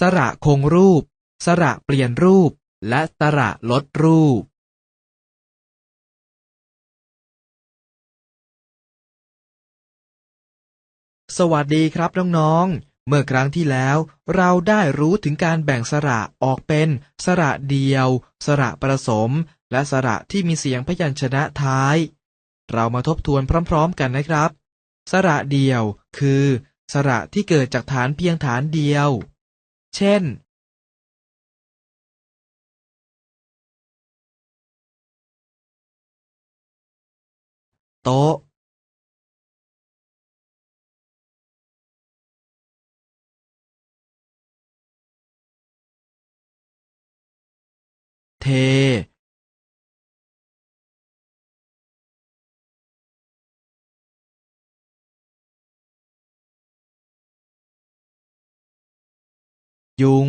สระคงรูป สระเปลี่ยนรูป และสระลดรูป สวัสดีครับน้องๆ เมื่อครั้งที่แล้วเราได้รู้ถึงการแบ่งสระออกเป็นสระเดียว สระประสม และสระที่มีเสียงพยัญชนะท้าย เรามาทบทวนพร้อม ๆ กันนะครับ สระเดียวคือสระที่เกิดจากฐานเพียงฐานเดียว เช่นโต๊ะเท ยุง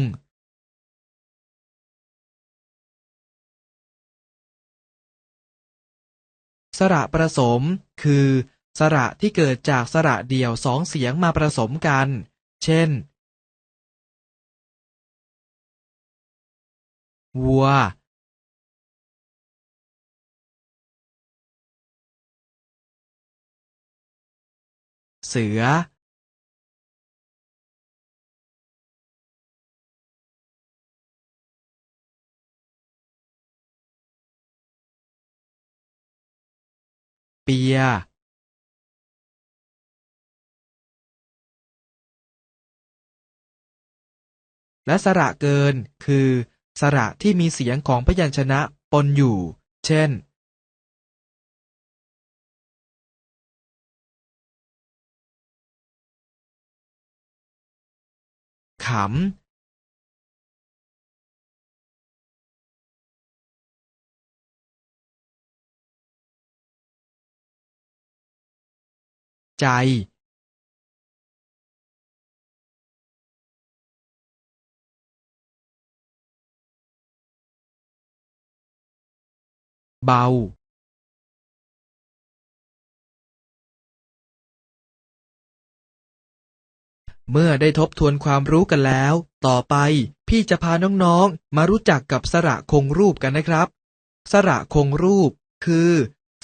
สระประสม คือ สระที่เกิดจากสระเดี่ยวสองเสียงมาผสมกัน เช่น วัว เสือ ปียและสระเกิน คือ สระที่มีเสียงของพยัญชนะปนอยู่ เช่น ขำ ใจเบา เมื่อได้ทบทวนความรู้กันแล้ว ต่อไปพี่จะพาน้องๆ มารู้จักกับสระคงรูปกันนะครับ สระคงรูปคือ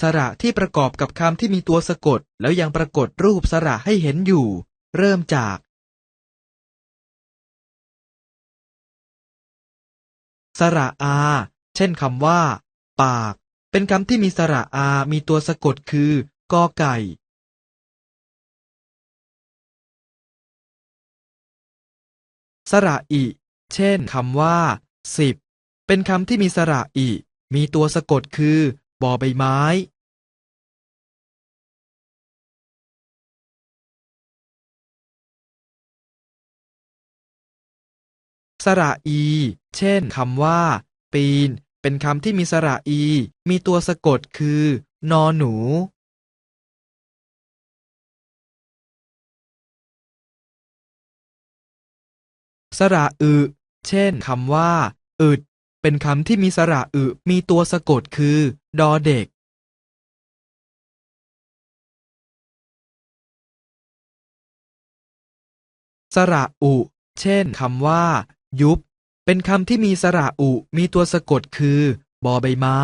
สระที่ประกอบกับคำที่มีตัวสะกด แล้วยังปรากฏรูปสระให้เห็นอยู่ เริ่มจาก สระอา เช่นคำว่า ปาก เป็นคำที่มีสระอา มีตัวสะกดคือกอไก่ สระอิ เช่นคำว่า สิบ เป็นคำที่มีสระอิ มีตัวสะกดคือ บอใบไม้สระอี เช่น คำว่า ปีน เป็นคำที่มีสระอี มีตัวสะกดคือ นอหนู สระอึ เช่น คำว่า อึด เป็นคำที่มีสระอึ มีตัวสะกดคือ ดอเด็กสระอุ เช่นคำว่า ยุบ เป็นคำที่มีสระอุ มีตัวสะกดคือ บอใบไม้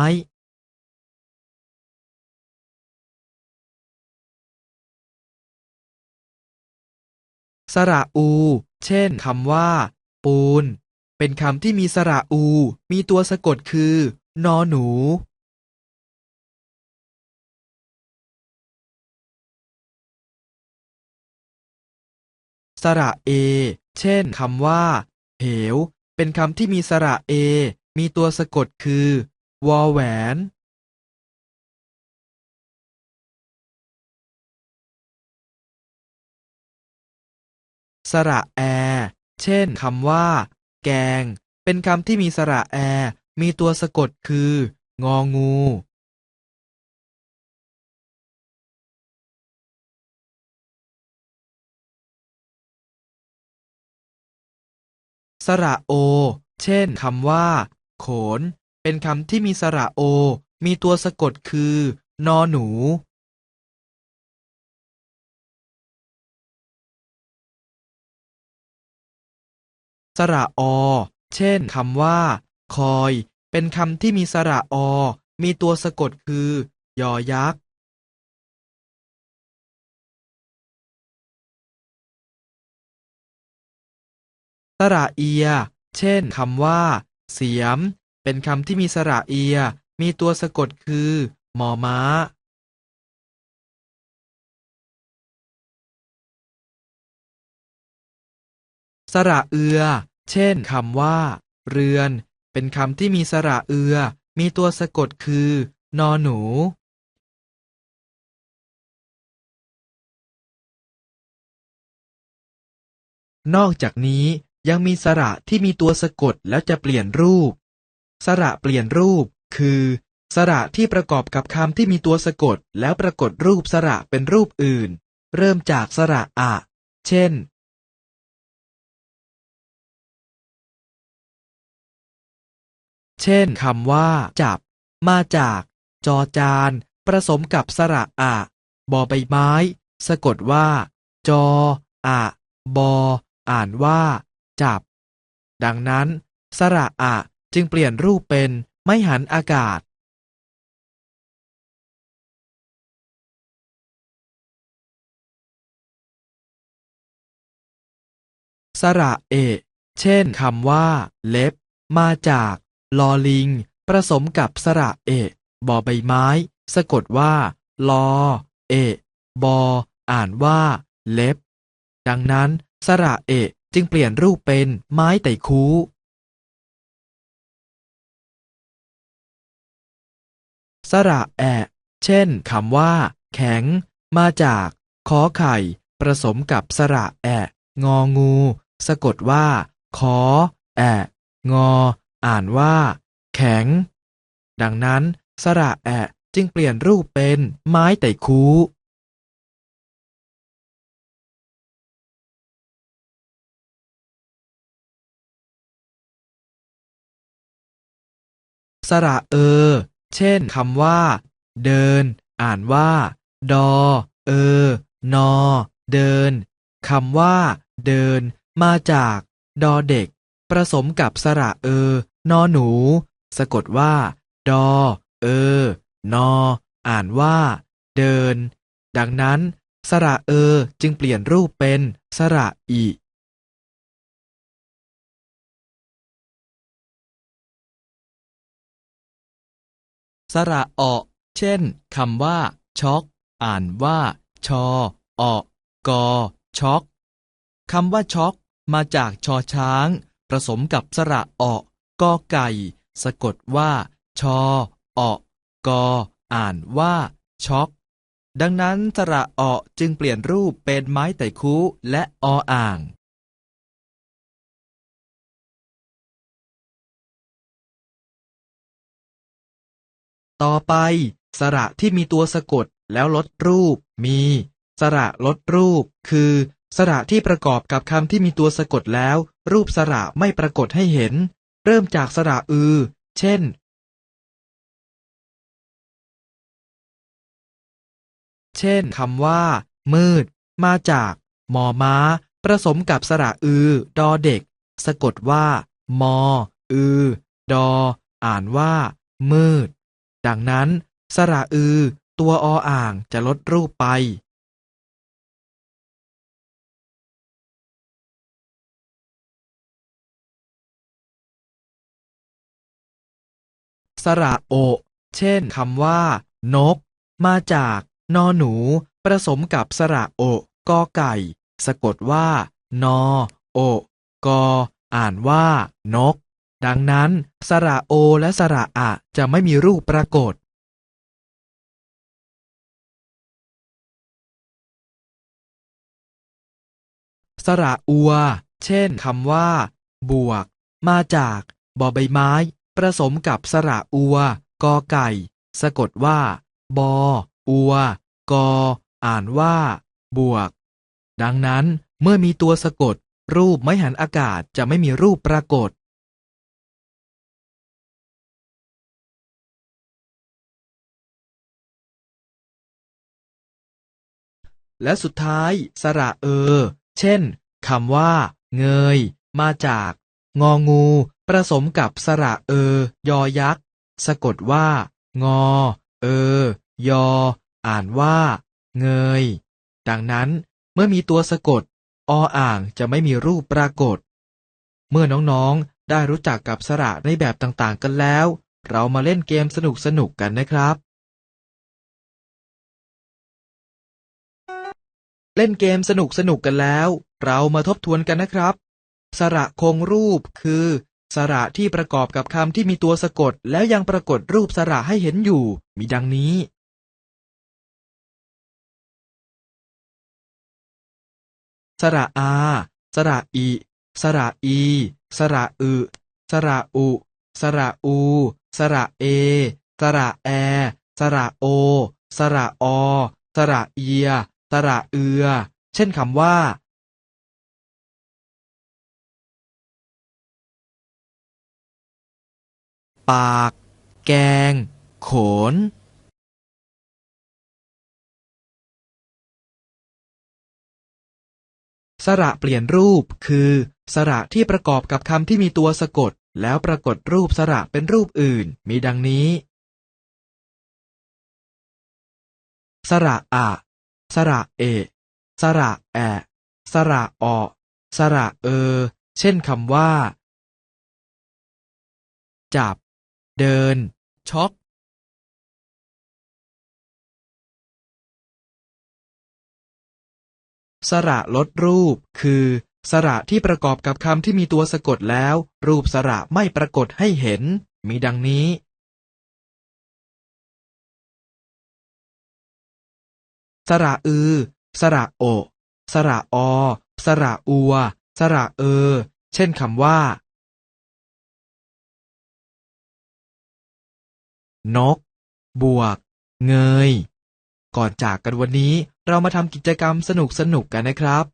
สระอู เช่นคำว่า ปูน เป็นคำที่มีสระอู มีตัวสะกดคือ นอหนูสระเอ เช่น คำว่า เหว เป็นคำที่มีสระเอ มีตัวสะกดคือ วอแหวน สระแอ เช่น คำว่า แกง เป็นคำที่มีสระแอ มีตัวสะกดคือ งองู สระโอ เช่นคำว่า โขน เป็นคำที่มีสระโอ มีตัวสะกดคือ นอหนู สระอ เช่นคำว่า คอย เป็นคำที่มีสระอ มีตัวสะกดคือ ยอยักษ์ สระเอีย เช่นคำว่า เสียม เป็นคำที่มีสระเอีย มีตัวสะกดคือ มอม้า สระเอือ เช่นคำว่า เรือน เป็นคำที่มีสระเอือ มีตัวสะกดคือ นอหนู นอกจากนี้ยังมีสระที่มีตัวสะกดแล้วจะเปลี่ยนรูป สระเปลี่ยนรูป คือ สระที่ประกอบกับคำที่มีตัวสะกดแล้วปรากฏรูปสระเป็นรูปอื่น เริ่มจากสระอะ เช่น เช่นคำว่า จับ มาจาก จอจาน ผสมกับสระอะบอใบไม้ สะกดว่า จออะบอ อ่านว่า จับ ดังนั้น สระอะจึงเปลี่ยนรูปเป็นไม่หันอากาศ สระเอะ เช่นคำว่า เล็บ มาจาก ลอลิง ผสมกับสระเอะบอใบไม้ สะกดว่า ลอ เอะบอ อ่านว่า เล็บ ดังนั้น สระเอะจึงเปลี่ยนรูปเป็นไม้ไต่คู สระแอะ เช่นคำว่า แข็ง มาจาก ขอไข่ ผสมกับสระแอะ งองู สะกดว่า ขอ แอะ งอ อ่านว่า แข็ง ดังนั้น สระแอะจึงเปลี่ยนรูปเป็นไม้ไต่คูสระเออ เช่นคำว่า เดิน อ่านว่า ดอ เออ นอ เดินคำว่า เดิน มาจาก ดอเด็ก ผสมกับสระเออ นอหนู สะกดว่า ดอ เออ นอ อ่านว่า เดิน ดังนั้น สระเออจึงเปลี่ยนรูปเป็น สระอีสระออเช่น คำว่า ช็อก อ่านว่า ชอออกอ ช็อก คำว่าช็อก มาจากชอช้าง ผสมกับสระออก อไก่ สะกดว่า ชอออกออ่านว่าช็อก ดังนั้นสระออจึงเปลี่ยนรูปเป็นไม้ไต่คูและออ่าง ต่อไป สระที่มีตัวสะกดแล้วลดรูปมี สระลดรูป คือ สระที่ประกอบกับคำที่มีตัวสะกดแล้ว รูปสระไม่ปรากฏให้เห็น เริ่มจากสระอือ เช่นเช่นคำว่า มืด มาจาก มอม้า ผสมกับสระอือ ดอเด็ก สะกดว่า มอ อือ ดอ อ่านว่า มืด ดังนั้น สระอือ ตัวออ่างจะลดรูปไป สระโอ เช่นคำว่า นก มาจาก นอหนู ผสมกับสระโอกอไก่ สะกดว่า นอ โอกออ่านว่า นก ดังนั้น สระโอและสระอะจะไม่มีรูปปรากฏสระอัว เช่นคำว่า บวก มาจาก บอใบไม้ ผสมกับสระอัว กอไก่ สะกดว่า บอ อัว กอ อ่านว่า บวก ดังนั้นเมื่อมีตัวสะกด รูปไม่หันอากาศจะไม่มีรูปปรากฏ และสุดท้าย สระเออเช่นคำว่า เงย มาจาก งองู ผสมกับสระเออยอยักษ์ สะกดว่า งอ เออยอ อ่านว่า เงย ดังนั้นเมื่อมีตัวสะกด ออ่างจะไม่มีรูปปรากฏ เมื่อน้องๆได้รู้จักกับสระในแบบต่างๆกันแล้ว เรามาเล่นเกมสนุกๆกันนะครับ เล่นเกมสนุกๆกันแล้ว เรามาทบทวนกันนะครับ สระคงรูปคือ สระที่ประกอบกับคำที่มีตัวสะกด แล้วยังปรากฏรูปสระให้เห็นอยู่ มีดังนี้ สระอา สระอิสระอี สระอึ สระอุ สระอู สระเอ สระแอ สระโอ สระอ สระเอีย สระเอือ เช่นคำว่า ปาก แกง โขนสระเปลี่ยนรูปคือสระที่ประกอบกับคำที่มีตัวสะกด แล้วปรากฏรูปสระเป็นรูปอื่น มีดังนี้ สระอะ สระเอ สระแอ สระออสระเออเช่นคำว่า จับ เดิน ช็อกสระลดรูป คือ สระที่ประกอบกับคำที่มีตัวสะกดแล้ว รูปสระไม่ปรากฏให้เห็น มีดังนี้ สระอือ สระโอ สระอ สระอัว สระเออเช่นคำว่า นก บวก เงย ก่อนจากกันวันนี้เรามาทำกิจกรรมสนุกๆกันนะครับ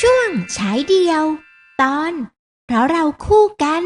ช่วงฉายเดียว ตอน เพราะเราคู่กัน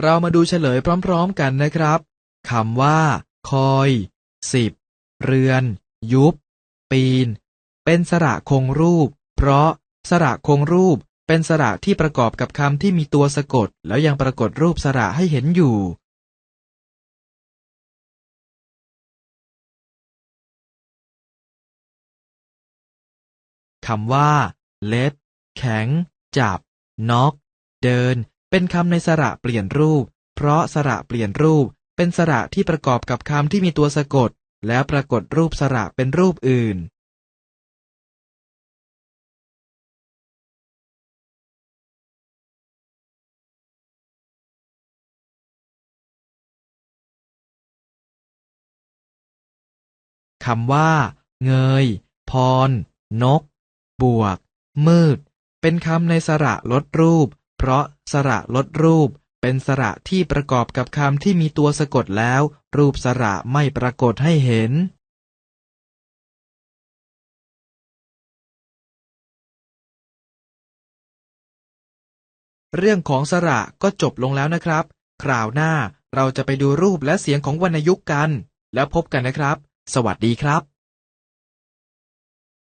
เรามาดูเฉลยพร้อมๆกันนะครับคำว่า คอยสิบเรือน ยุบ ปีน เป็นสระคงรูป เพราะสระคงรูปเป็นสระที่ประกอบกับคำที่มีตัวสะกด แล้วยังปรากฏรูปสระให้เห็นอยู่ คำว่า เล็ดแข็ง จับ น็อก เดิน เป็นคำในสระเปลี่ยนรูป เพราะสระเปลี่ยนรูป เป็นสระที่ประกอบกับคำที่มีตัวสะกด แล้วปรากฏรูปสระเป็นรูปอื่น คำว่า เงย พร นก บวก มืด เป็นคำในสระลดรูป เพราะสระลดรูปเป็นสระที่ประกอบกับคำที่มีตัวสะกดแล้ว รูปสระไม่ปรากฏให้เห็น เรื่องของสระก็จบลงแล้วนะครับ คราวหน้าเราจะไปดูรูปและเสียงของวรรณยุกต์กัน แล้วพบกันนะครับ สวัสดีครับ